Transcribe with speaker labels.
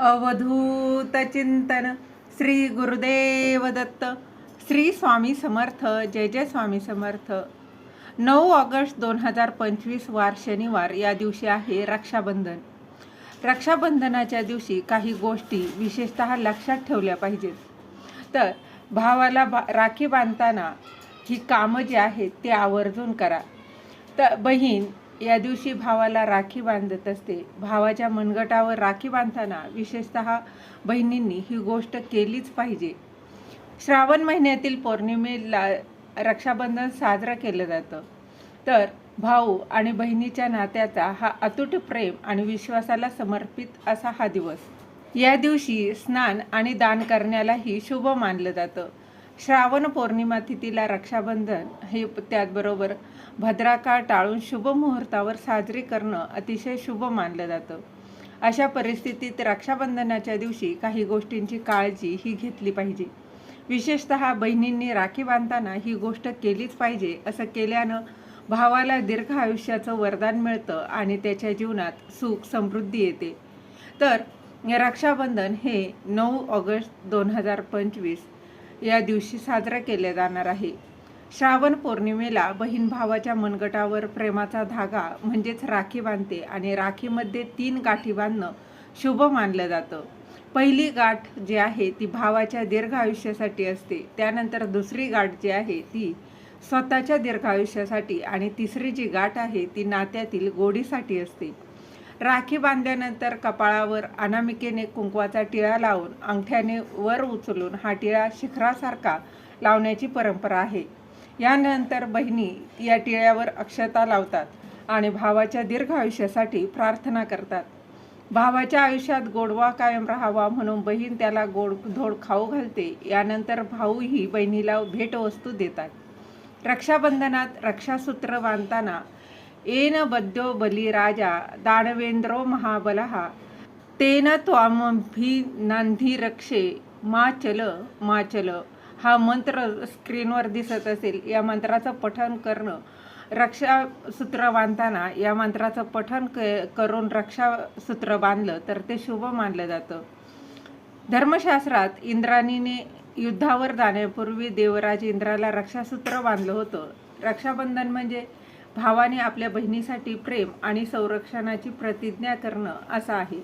Speaker 1: अवधूत चिंतन श्री गुरुदेव दत्त श्री स्वामी समर्थ जय जय स्वामी समर्थ. नऊ ऑगस्ट दोन हजार पंचवीस वार शनिवार या दिवशी आहे रक्षाबंधन. रक्षाबंधनाच्या दिवशी काही गोष्टी विशेषत लक्षात ठेवल्या पाहिजेत. तर भावाला बा राखी बांधताना ही कामं जी आहेत ते आवर्जून करा. तर बहीण या दिवशी भावाला राखी बांधत असते. भावाच्या मनगटावर राखी बांधताना विशेषत बहिणींनी ही गोष्ट केलीच पाहिजे. श्रावण महिन्यातील पौर्णिमेला रक्षाबंधन साजरं केलं जातं. तर भाऊ आणि बहिणीच्या नात्याचा हा अतूट प्रेम आणि विश्वासाला समर्पित असा हा दिवस. या दिवशी स्नान आणि दान करण्यालाही शुभ मानलं जातं. श्रावण पौर्णिमा तिथीला रक्षाबंधन हे त्याचबरोबर भद्राकाळ टाळून शुभ मुहूर्तावर साजरी करणं अतिशय शुभ मानलं जातं. अशा परिस्थितीत रक्षाबंधनाच्या दिवशी काही गोष्टींची काळजी ही घेतली पाहिजे. विशेषत बहिणींनी राखी बांधताना ही गोष्ट केलीच पाहिजे असं केल्यानं भावाला दीर्घ आयुष्याचं वरदान मिळतं आणि त्याच्या जीवनात सुख समृद्धी येते. तर रक्षाबंधन हे नऊ ऑगस्ट दोन हजार पंचवीस या दिवशी साजरा केल्या जाणार आहे. श्रावण पौर्णिमेला बहीण भावाच्या मनगटावर प्रेमाचा धागा म्हणजेच राखी बांधते आणि राखीमध्ये तीन गाठी बांधणं शुभ मानलं जातं. पहिली गाठ जी आहे ती भावाच्या दीर्घ आयुष्यासाठी असते. त्यानंतर दुसरी गाठ जी आहे ती स्वतःच्या दीर्घ आयुष्यासाठी आणि तिसरी जी गाठ आहे ती नात्यातील गोडीसाठी असते. राखी बांधल्यानंतर कपाळावर अनामिकेने कुंकवाचा टिळा लावून अंगठ्याने वर उचलून हा टिळा शिखरासारखा लावण्याची परंपरा आहे. यानंतर बहिणी या टिळ्यावर अक्षता लावतात आणि भावाच्या दीर्घ आयुष्यासाठी प्रार्थना करतात. भावाच्या आयुष्यात गोडवा कायम राहावा म्हणून बहीण त्याला गोड धोड खाऊ घालते. यानंतर भाऊही बहिणीला भेटवस्तू देतात. रक्षाबंधनात रक्षासूत्र बांधताना येन बद्धो बलिराजा दानवेंद्रो महाबलः। तेन त्वामभि रक्षे मा चल मा चल। हा मंत्र स्क्रीनवर दिसत असेल. या मंत्राचं पठण करणं रक्षासूत्र बांधताना या मंत्राचं पठण क करून रक्षासूत्र बांधलं तर ते शुभ मानलं जातं. धर्मशास्त्रात इंद्राणीने युद्धावर जाण्यापूर्वी देवराज इंद्राला रक्षासूत्र बांधलं होतं. रक्षाबंधन म्हणजे भावाने आपल्या बहिणीसाठी प्रेम आणि संरक्षणाची प्रतिज्ञा करणं असं आहे.